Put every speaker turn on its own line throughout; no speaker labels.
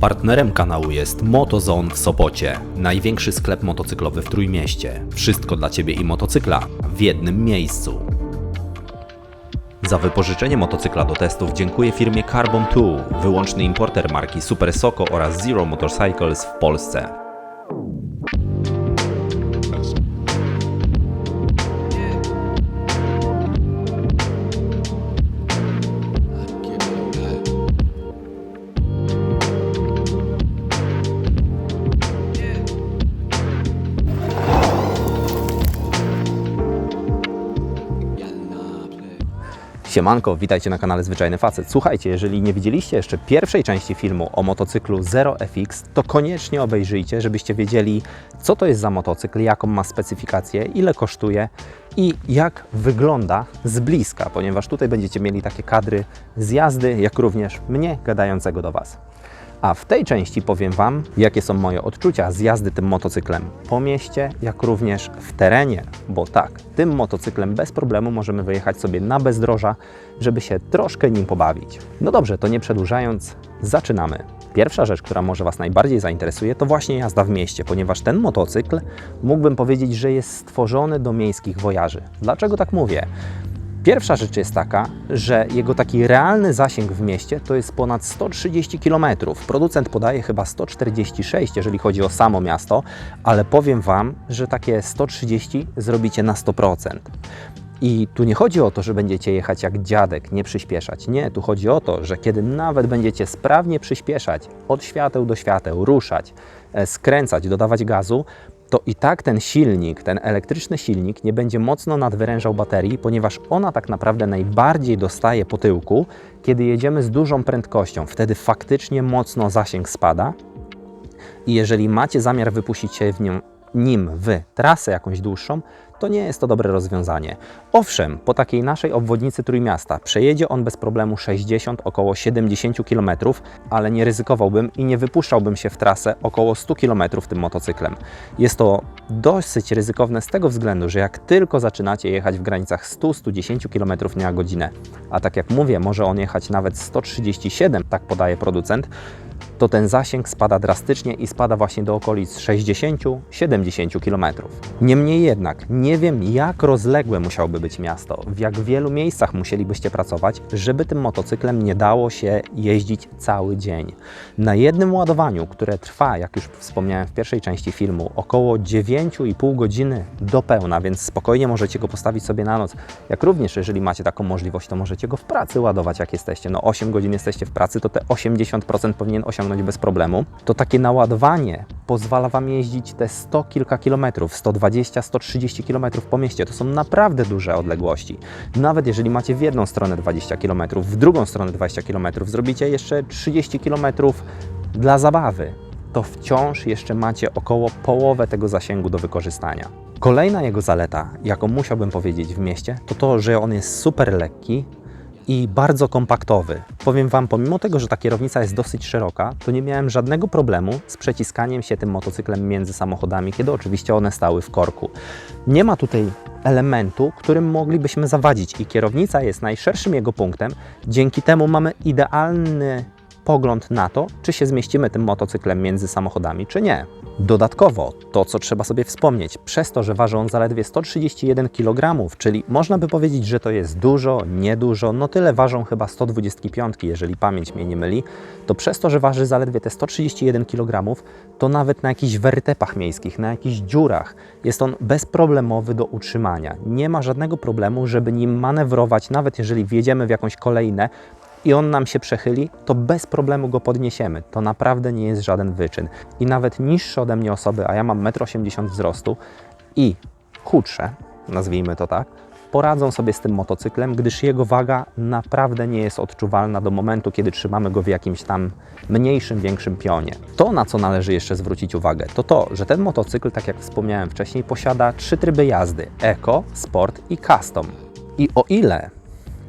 Partnerem kanału jest MotoZone w Sopocie, największy sklep motocyklowy w Trójmieście. Wszystko dla Ciebie i motocykla w jednym miejscu. Za wypożyczenie motocykla do testów dziękuję firmie Carbon 2, wyłączny importer marki Super Soko oraz Zero Motorcycles w Polsce. Siemanko, witajcie na kanale Zwyczajny Facet. Słuchajcie, jeżeli nie widzieliście jeszcze pierwszej części filmu o motocyklu Zero FX, to koniecznie obejrzyjcie, żebyście wiedzieli, co to jest za motocykl, jaką ma specyfikację, ile kosztuje i jak wygląda z bliska, ponieważ tutaj będziecie mieli takie kadry z jazdy, jak również mnie gadającego do Was. A w tej części powiem Wam, jakie są moje odczucia z jazdy tym motocyklem po mieście, jak również w terenie, bo tak, tym motocyklem bez problemu możemy wyjechać sobie na bezdroża, żeby się troszkę nim pobawić. No dobrze, to nie przedłużając, zaczynamy. Pierwsza rzecz, która może Was najbardziej zainteresuje, to właśnie jazda w mieście, ponieważ ten motocykl mógłbym powiedzieć, że jest stworzony do miejskich wojaży. Dlaczego tak mówię? Pierwsza rzecz jest taka, że jego taki realny zasięg w mieście to jest ponad 130 km. Producent podaje chyba 146, jeżeli chodzi o samo miasto, ale powiem Wam, że takie 130 zrobicie na 100%. I tu nie chodzi o to, że będziecie jechać jak dziadek, nie przyspieszać. Nie, tu chodzi o to, że kiedy nawet będziecie sprawnie przyspieszać, od świateł do świateł, ruszać, e, skręcać, dodawać gazu, to i tak ten silnik, ten elektryczny silnik nie będzie mocno nadwyrężał baterii, ponieważ ona tak naprawdę najbardziej dostaje po tyłku, kiedy jedziemy z dużą prędkością. Wtedy faktycznie mocno zasięg spada. I jeżeli macie zamiar wypuścić się w nią, nim w trasę jakąś dłuższą, to nie jest to dobre rozwiązanie. Owszem, po takiej naszej obwodnicy Trójmiasta przejedzie on bez problemu 60, około 70 km, ale nie ryzykowałbym i nie wypuszczałbym się w trasę około 100 km tym motocyklem. Jest to dosyć ryzykowne z tego względu, że jak tylko zaczynacie jechać w granicach 100-110 km na godzinę, a tak jak mówię, może on jechać nawet 137, tak podaje producent, to ten zasięg spada drastycznie i spada właśnie do okolic 60-70 km. Niemniej jednak nie wiem, jak rozległe musiałoby być miasto, w jak wielu miejscach musielibyście pracować, żeby tym motocyklem nie dało się jeździć cały dzień. Na jednym ładowaniu, które trwa, jak już wspomniałem w pierwszej części filmu, około 9,5 godziny do pełna, więc spokojnie możecie go postawić sobie na noc. Jak również, jeżeli macie taką możliwość, to możecie go w pracy ładować, jak jesteście. No 8 godzin jesteście w pracy, to te 80% powinien osiągnąć bez problemu. To takie naładowanie pozwala Wam jeździć te 100 kilka kilometrów, 120-130 kilometrów po mieście. To są naprawdę duże odległości. Nawet jeżeli macie w jedną stronę 20 kilometrów, w drugą stronę 20 kilometrów, zrobicie jeszcze 30 kilometrów dla zabawy, to wciąż jeszcze macie około połowę tego zasięgu do wykorzystania. Kolejna jego zaleta, jaką musiałbym powiedzieć w mieście, to to, że on jest super lekki, i bardzo kompaktowy. Powiem Wam, pomimo tego, że ta kierownica jest dosyć szeroka, to nie miałem żadnego problemu z przeciskaniem się tym motocyklem między samochodami, kiedy oczywiście one stały w korku. Nie ma tutaj elementu, którym moglibyśmy zawadzić i kierownica jest najszerszym jego punktem. Dzięki temu mamy idealny pogląd na to, czy się zmieścimy tym motocyklem między samochodami, czy nie. Dodatkowo, to co trzeba sobie wspomnieć, przez to, że waży on zaledwie 131 kg, czyli można by powiedzieć, że to jest dużo, niedużo, no tyle ważą chyba 125, jeżeli pamięć mnie nie myli, to przez to, że waży zaledwie te 131 kg, to nawet na jakichś wertepach miejskich, na jakichś dziurach jest on bezproblemowy do utrzymania. Nie ma żadnego problemu, żeby nim manewrować, nawet jeżeli wjedziemy w jakąś kolejnę, i on nam się przechyli, to bez problemu go podniesiemy. To naprawdę nie jest żaden wyczyn. I nawet niższe ode mnie osoby, a ja mam 1,80 m wzrostu i chudsze, nazwijmy to tak, poradzą sobie z tym motocyklem, gdyż jego waga naprawdę nie jest odczuwalna do momentu, kiedy trzymamy go w jakimś tam mniejszym, większym pionie. To, na co należy jeszcze zwrócić uwagę, to to, że ten motocykl, tak jak wspomniałem wcześniej, posiada trzy tryby jazdy: Eco, Sport i Custom. I o ile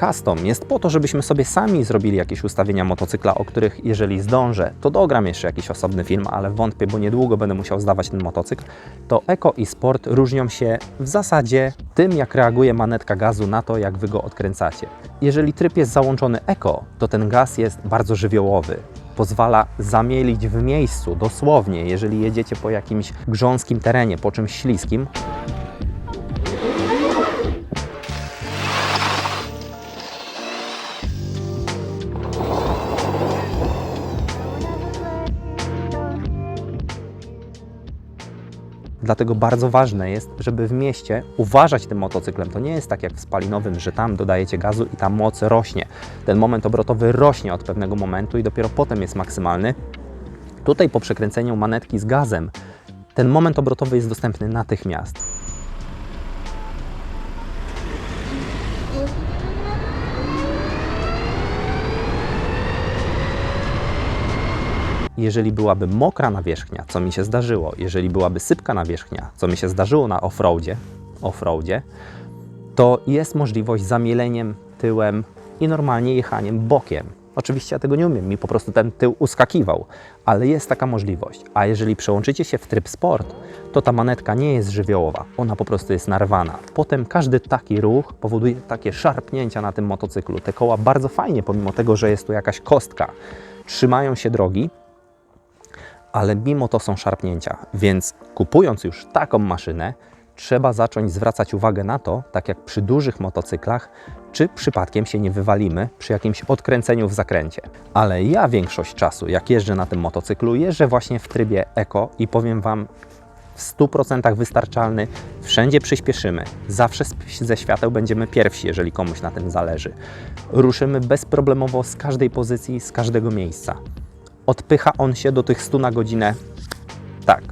Custom jest po to, żebyśmy sobie sami zrobili jakieś ustawienia motocykla, o których jeżeli zdążę, to dogram jeszcze jakiś osobny film, ale wątpię, bo niedługo będę musiał zdawać ten motocykl. To Eco i Sport różnią się w zasadzie tym, jak reaguje manetka gazu na to, jak Wy go odkręcacie. Jeżeli tryb jest załączony Eco, to ten gaz jest bardzo żywiołowy. pozwala zamielić w miejscu, dosłownie, jeżeli jedziecie po jakimś grząskim terenie, po czymś śliskim, Dlatego bardzo ważne jest, żeby w mieście uważać tym motocyklem. To nie jest tak jak w spalinowym, że tam dodajecie gazu i ta moc rośnie. Ten moment obrotowy rośnie od pewnego momentu i dopiero potem jest maksymalny. Tutaj po przekręceniu manetki z gazem ten moment obrotowy jest dostępny natychmiast. Jeżeli byłaby mokra nawierzchnia, co mi się zdarzyło, jeżeli byłaby sypka nawierzchnia, co mi się zdarzyło na offroadzie, offroadzie to jest możliwość zamieleniem tyłem i normalnie jechaniem bokiem. Oczywiście ja tego nie umiem, mi po prostu ten tył uskakiwał, ale jest taka możliwość. A jeżeli przełączycie się w tryb sport, to ta manetka nie jest żywiołowa, ona po prostu jest narwana. Potem każdy taki ruch powoduje takie szarpnięcia na tym motocyklu. Te koła bardzo fajnie, pomimo tego, że jest tu jakaś kostka, trzymają się drogi, ale mimo to są szarpnięcia. Więc kupując już taką maszynę, trzeba zacząć zwracać uwagę na to, tak jak przy dużych motocyklach, czy przypadkiem się nie wywalimy przy jakimś odkręceniu w zakręcie. Ale ja większość czasu, jak jeżdżę na tym motocyklu, jeżdżę właśnie w trybie eko i powiem Wam, w 100% wystarczalny, wszędzie przyspieszymy, zawsze ze świateł będziemy pierwsi, jeżeli komuś na tym zależy. Ruszymy bezproblemowo z każdej pozycji, z każdego miejsca. Odpycha on się do tych 100 na godzinę? Tak.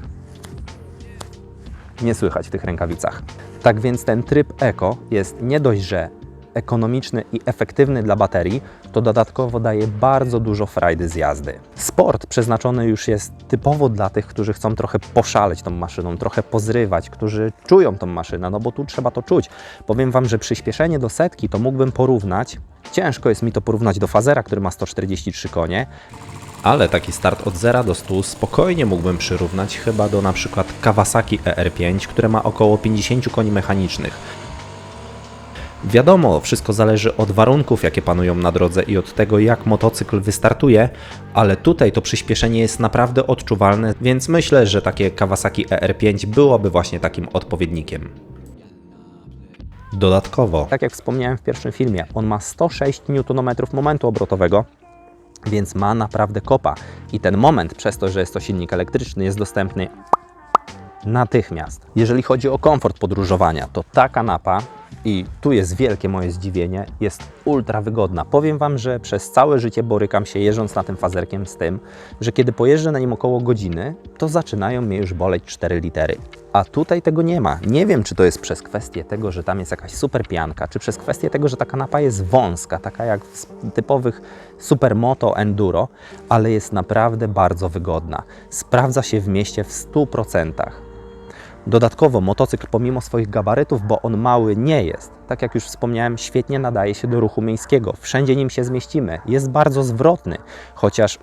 Nie słychać w tych rękawicach. Tak więc ten tryb eko jest nie dość, że ekonomiczny i efektywny dla baterii, to dodatkowo daje bardzo dużo frajdy z jazdy. Sport przeznaczony już jest typowo dla tych, którzy chcą trochę poszaleć tą maszyną, trochę pozrywać, którzy czują tą maszynę, no bo tu trzeba to czuć. Powiem Wam, że przyspieszenie do setki to mógłbym porównać, ciężko jest mi to porównać do Fazera, który ma 143 konie,
Ale taki start od 0 do 100 spokojnie mógłbym przyrównać chyba do przykład Kawasaki ER5, które ma około 50 koni mechanicznych. Wiadomo, wszystko zależy od warunków, jakie panują na drodze i od tego, jak motocykl wystartuje, ale tutaj to przyspieszenie jest naprawdę odczuwalne, więc myślę, że takie Kawasaki ER5 byłoby właśnie takim odpowiednikiem. Dodatkowo,
Tak jak wspomniałem w pierwszym filmie, on ma 106 Nm momentu obrotowego, więc ma naprawdę kopa. I ten moment, przez to, że jest to silnik elektryczny, jest dostępny natychmiast. Jeżeli chodzi o komfort podróżowania, to ta kanapa, i tu jest wielkie moje zdziwienie, jest ultra wygodna. Powiem Wam, że przez całe życie borykam się jeżdżąc na tym fazerkiem z tym, że kiedy pojeżdżę na nim około godziny, to zaczynają mnie już boleć 4 litery. A tutaj tego nie ma. Nie wiem, czy to jest przez kwestię tego, że tam jest jakaś super pianka, czy przez kwestię tego, że ta kanapa jest wąska, taka jak w typowych supermoto enduro, ale jest naprawdę bardzo wygodna. Sprawdza się w mieście w 100%. Dodatkowo motocykl pomimo swoich gabarytów, bo on mały nie jest, tak jak już wspomniałem, świetnie nadaje się do ruchu miejskiego. Wszędzie nim się zmieścimy. Jest bardzo zwrotny, chociaż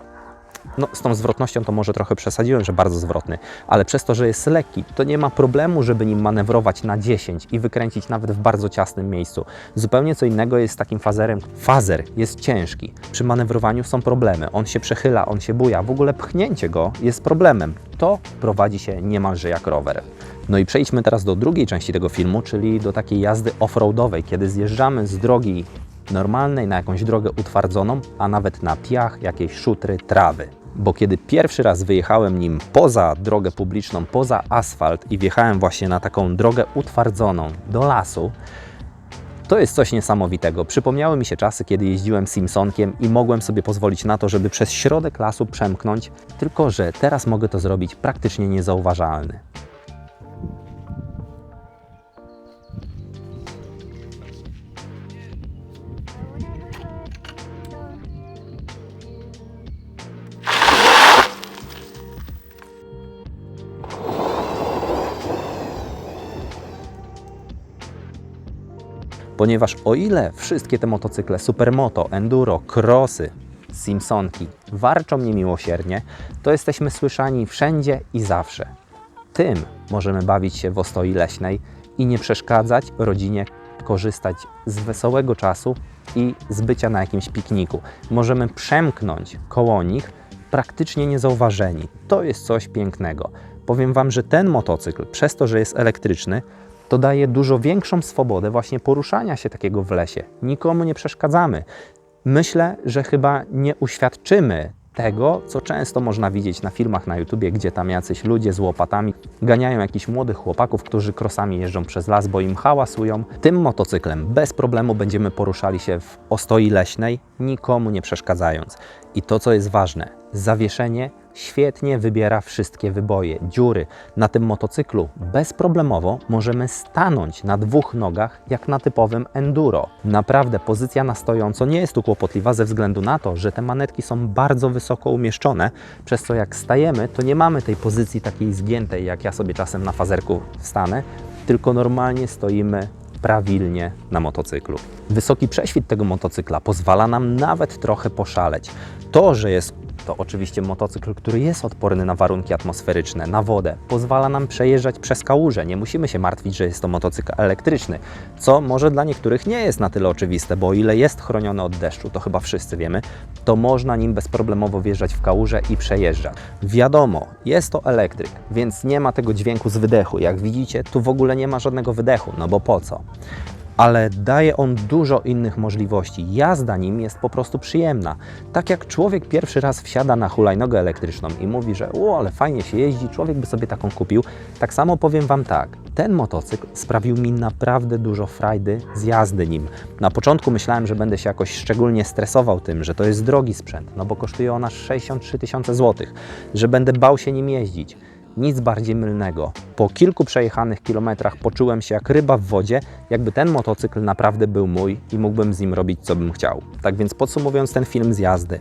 no, z tą zwrotnością to może trochę przesadziłem, że bardzo zwrotny, ale przez to, że jest lekki, to nie ma problemu, żeby nim manewrować na 10 i wykręcić nawet w bardzo ciasnym miejscu. Zupełnie co innego jest z takim fazerem. Fazer jest ciężki. Przy manewrowaniu są problemy. On się przechyla, on się buja. W ogóle pchnięcie go jest problemem. To prowadzi się niemalże jak rower. No i przejdźmy teraz do drugiej części tego filmu, czyli do takiej jazdy off-roadowej, kiedy zjeżdżamy z drogi normalnej na jakąś drogę utwardzoną, a nawet na piach, jakieś szutry, trawy. Bo kiedy pierwszy raz wyjechałem nim poza drogę publiczną, poza asfalt i wjechałem właśnie na taką drogę utwardzoną do lasu, to jest coś niesamowitego. Przypomniały mi się czasy, kiedy jeździłem Simpsonkiem i mogłem sobie pozwolić na to, żeby przez środek lasu przemknąć, tylko że teraz mogę to zrobić praktycznie niezauważalny. Ponieważ o ile wszystkie te motocykle Supermoto, Enduro, Crossy, Simpsonki warczą niemiłosiernie, to jesteśmy słyszani wszędzie i zawsze. Tym możemy bawić się w ostoi leśnej i nie przeszkadzać rodzinie korzystać z wesołego czasu i z bycia na jakimś pikniku. Możemy przemknąć koło nich praktycznie niezauważeni. To jest coś pięknego. Powiem Wam, że ten motocykl, przez to, że jest elektryczny, to daje dużo większą swobodę właśnie poruszania się takiego w lesie. Nikomu nie przeszkadzamy. Myślę, że chyba nie uświadczymy tego, co często można widzieć na filmach na YouTubie, gdzie tam jacyś ludzie z łopatami ganiają jakichś młodych chłopaków, którzy krosami jeżdżą przez las, bo im hałasują. Tym motocyklem bez problemu będziemy poruszali się w ostoi leśnej, nikomu nie przeszkadzając. I to, co jest ważne, zawieszenie świetnie wybiera wszystkie wyboje, dziury. Na tym motocyklu bezproblemowo możemy stanąć na dwóch nogach, jak na typowym enduro. Naprawdę pozycja na stojąco nie jest tu kłopotliwa ze względu na to, że te manetki są bardzo wysoko umieszczone, przez co jak stajemy, to nie mamy tej pozycji takiej zgiętej, jak ja sobie czasem na fazerku wstanę, tylko normalnie stoimy prawilnie na motocyklu. Wysoki prześwit tego motocykla pozwala nam nawet trochę poszaleć. To, że jest to oczywiście motocykl, który jest odporny na warunki atmosferyczne, na wodę, pozwala nam przejeżdżać przez kałuże. Nie musimy się martwić, że jest to motocykl elektryczny, co może dla niektórych nie jest na tyle oczywiste, bo o ile jest chroniony od deszczu, to chyba wszyscy wiemy, to można nim bezproblemowo wjeżdżać w kałuże i przejeżdżać. Wiadomo, jest to elektryk, więc nie ma tego dźwięku z wydechu. Jak widzicie, tu w ogóle nie ma żadnego wydechu, no bo po co? Ale daje on dużo innych możliwości. Jazda nim jest po prostu przyjemna. Tak jak człowiek pierwszy raz wsiada na hulajnogę elektryczną i mówi, że o, ale fajnie się jeździ, człowiek by sobie taką kupił, tak samo powiem Wam tak, ten motocykl sprawił mi naprawdę dużo frajdy z jazdy nim. Na początku myślałem, że będę się jakoś szczególnie stresował tym, że to jest drogi sprzęt, no bo kosztuje on aż 63 tysiące złotych, że będę bał się nim jeździć. Nic bardziej mylnego. Po kilku przejechanych kilometrach poczułem się jak ryba w wodzie, jakby ten motocykl naprawdę był mój i mógłbym z nim robić co bym chciał. Tak więc podsumowując ten film z jazdy,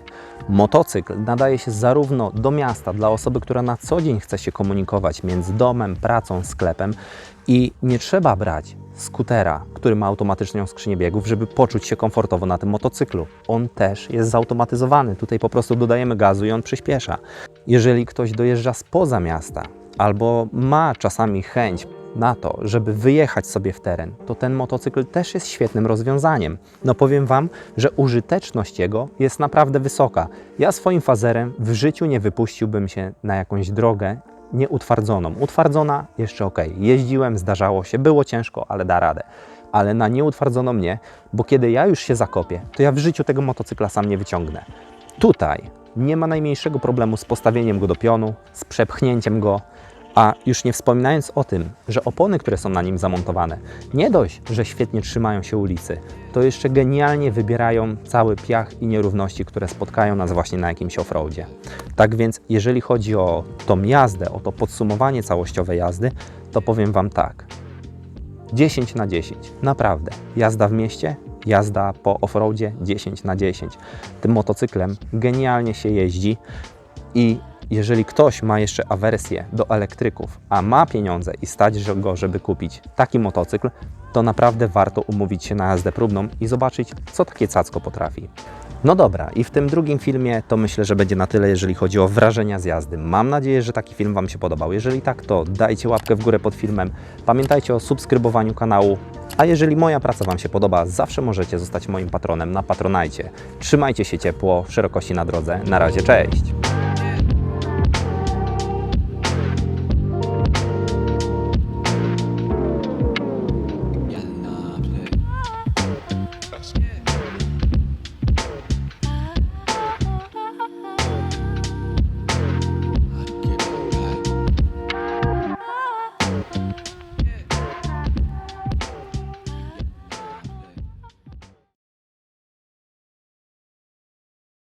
motocykl nadaje się zarówno do miasta dla osoby, która na co dzień chce się komunikować między domem, pracą, sklepem i nie trzeba brać skutera, który ma automatyczną skrzynię biegów, żeby poczuć się komfortowo na tym motocyklu. On też jest zautomatyzowany. Tutaj po prostu dodajemy gazu i on przyspiesza. Jeżeli ktoś dojeżdża spoza miasta albo ma czasami chęć na to, żeby wyjechać sobie w teren, to ten motocykl też jest świetnym rozwiązaniem. No powiem Wam, że użyteczność jego jest naprawdę wysoka. Ja swoim fazerem w życiu nie wypuściłbym się na jakąś drogę nieutwardzoną. Utwardzona jeszcze ok. Jeździłem, zdarzało się, było ciężko, ale da radę. Ale na nieutwardzoną nie, bo kiedy ja już się zakopię, to ja w życiu tego motocykla sam nie wyciągnę. Tutaj nie ma najmniejszego problemu z postawieniem go do pionu, z przepchnięciem go, a już nie wspominając o tym, że opony, które są na nim zamontowane, nie dość, że świetnie trzymają się ulicy, to jeszcze genialnie wybierają cały piach i nierówności, które spotkają nas właśnie na jakimś offroadzie. Tak więc, jeżeli chodzi o tą jazdę, o to podsumowanie całościowe jazdy, to powiem Wam tak. 10 na 10. Naprawdę. Jazda w mieście, jazda po offroadzie 10 na 10. Tym motocyklem genialnie się jeździ i jeżeli ktoś ma jeszcze awersję do elektryków, a ma pieniądze i stać go, żeby kupić taki motocykl, to naprawdę warto umówić się na jazdę próbną i zobaczyć, co takie cacko potrafi. No dobra, i w tym drugim filmie to myślę, że będzie na tyle, jeżeli chodzi o wrażenia z jazdy. Mam nadzieję, że taki film Wam się podobał. Jeżeli tak, to dajcie łapkę w górę pod filmem. Pamiętajcie o subskrybowaniu kanału. A jeżeli moja praca Wam się podoba, zawsze możecie zostać moim patronem na Patronajcie. Trzymajcie się ciepło, szerokości na drodze. Na razie, cześć!